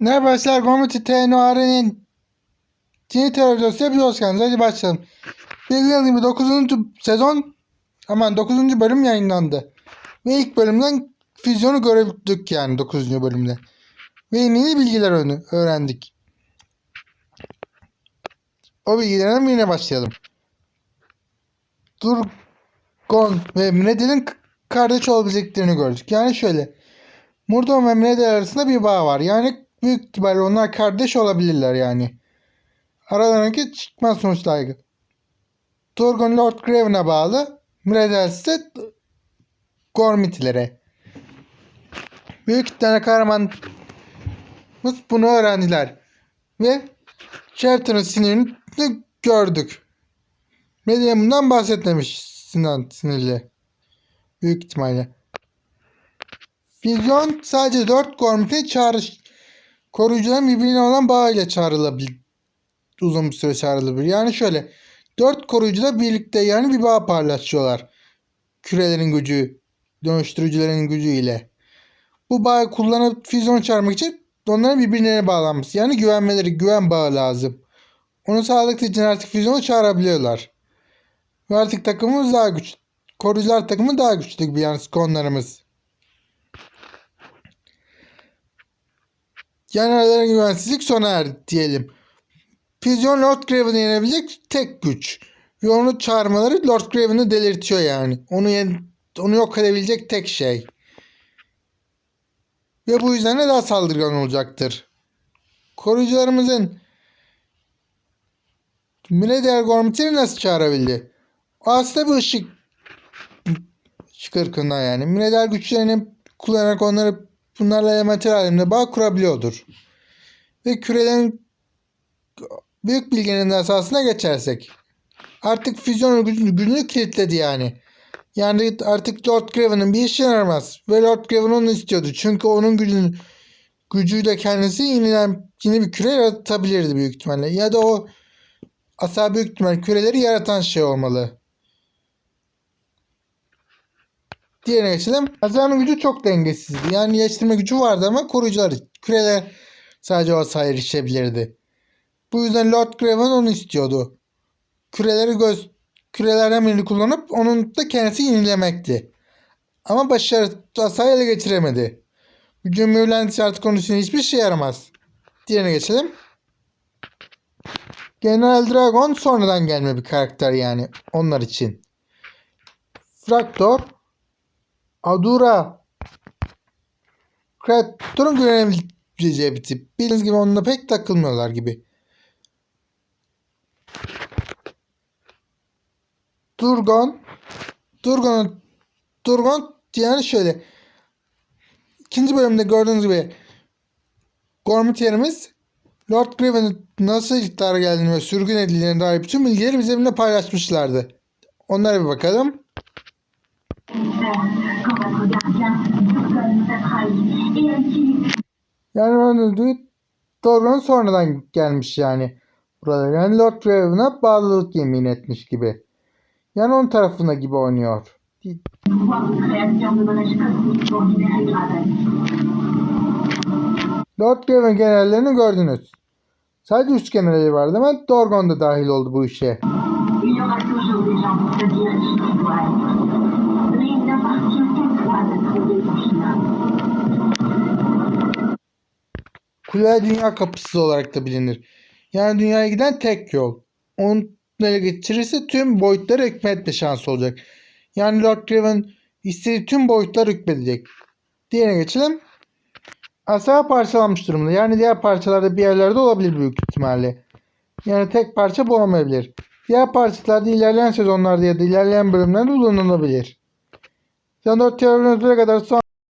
Ne arkadaşlar Gomiti Tenoare'nin yeni televizyonu bir hoş geldiniz. Hadi başlayalım. Bildiğiniz gibi 9. sezon aman 9. bölüm yayınlandı. Ve ilk bölümden füzyonu görebildik yani 9. bölümde. Ve yeni bilgiler öğren- öğrendik. O bilgilerden birine başlayalım. Durgon ve Mredil'in kardeş olabileceklerini gördük. Yani şöyle. Murdon ve Mredil arasında bir bağ var. Yani büyük ihtimalle onlar kardeş olabilirler yani. Aralarındaki çıkmaz sonuçlar. Durgon Lord Graven'a bağlı. Mredil ise Gormitlere. Büyük ihtimalle kahramanımız bunu öğrendiler. Ve Shelter'ın sinirini gördük. Medya bundan bahsetmemiş Sinan sinirli. Büyük ihtimalle. Vizyon sadece 4 gormite çağrış koruyucuların birbirine olan bağıyla çağrılabilir. Uzun bir süre çağrılabilir. Yani şöyle 4 koruyucu da birlikte yani bir bağ paylaşıyorlar. Kürelerin gücü, dönüştürücülerin gücü ile. Bu bağı kullanıp füzyon çağırmak için onların birbirine bağlanması. Yani güvenmeleri, güven bağı lazım. Onu sağladıkları için artık füzyonu çağırabiliyorlar. Ve artık takımımız daha güçlü. Koruyucular takımı daha güçlü gibi yani skonlarımız. Aralarına güvensizlik sona erdi diyelim. Füzyon Lord Graven'ı yenebilecek tek güç. Ve onu çağırmaları Lord Graven'ı delirtiyor yani. Onu, yen- onu yok edebilecek tek şey. Ve bu yüzden de daha saldırgan olacaktır. Koruyucularımızın Müneder Gormit'i nasıl çağırabildi? Aslında bir ışık ışık ırkından yani. Müneder güçlerini kullanarak onları bunlarla elementer alemde bağ kurabiliyordur. Ve kürelerin büyük bilginin esasına geçersek artık füzyon gücünü, gücünü kilitledi yani. Yani artık Lord Graven'ın bir işe yaramaz. Ve Lord Graven onu istiyordu. Çünkü onun gücünün gücüyle kendisi yeniden yeni bir küre yaratabilirdi büyük ihtimalle. Ya da o Asa büyük ihtimal küreleri yaratan şey olmalı. Diğerine geçelim. Asa'nın gücü çok dengesizdi. Yani geçtirme gücü vardı ama koruyucular küreler sadece o asaya erişebilirdi. Bu yüzden Lord Graven onu istiyordu. Küreleri göz kürelerden birini kullanıp onun da kendisi yenilemekti. Ama başarı asayı ele geçiremedi. Gücün mühürlendiyse artık onun için hiçbir şey yaramaz. Diğerine geçelim. General Dragon sonradan gelme bir karakter yani onlar için. Fraktor, Adura, Kreator'un güvenebileceği bir tip. Bildiğiniz gibi onunla pek takılmıyorlar gibi. Durgon, Durgon, Durgon yani şöyle. İkinci bölümde gördüğünüz gibi Gormiter'imiz Lord Graven'ın nasıl iktidara geldiğini ve sürgün edildiğine dair bütün bilgileri bizimle paylaşmışlardı. Onlara bir bakalım. Yani onun Dorgon sonradan gelmiş yani. Burada yani Lord Graven'a bağlılık yemin etmiş gibi. Yani onun tarafına gibi oynuyor. Lord Graven generallerini gördünüz. Sadece üç generali vardı ama Dorgon da dahil oldu bu işe. Kule dünya kapısı olarak da bilinir. Yani dünyaya giden tek yol. Ele geçirirse tüm boyutlara hükmetme şansı olacak. Yani Lord Graven istediği tüm boyutlara hükmedecek. Diğerine geçelim. Asa parçalanmış durumda. Yani diğer parçalarda bir yerlerde olabilir büyük ihtimalle. Yani tek parça bu olmayabilir. Diğer parçalarda ilerleyen sezonlarda ya da ilerleyen bölümlerde kullanılabilir. Sen 4 kadar son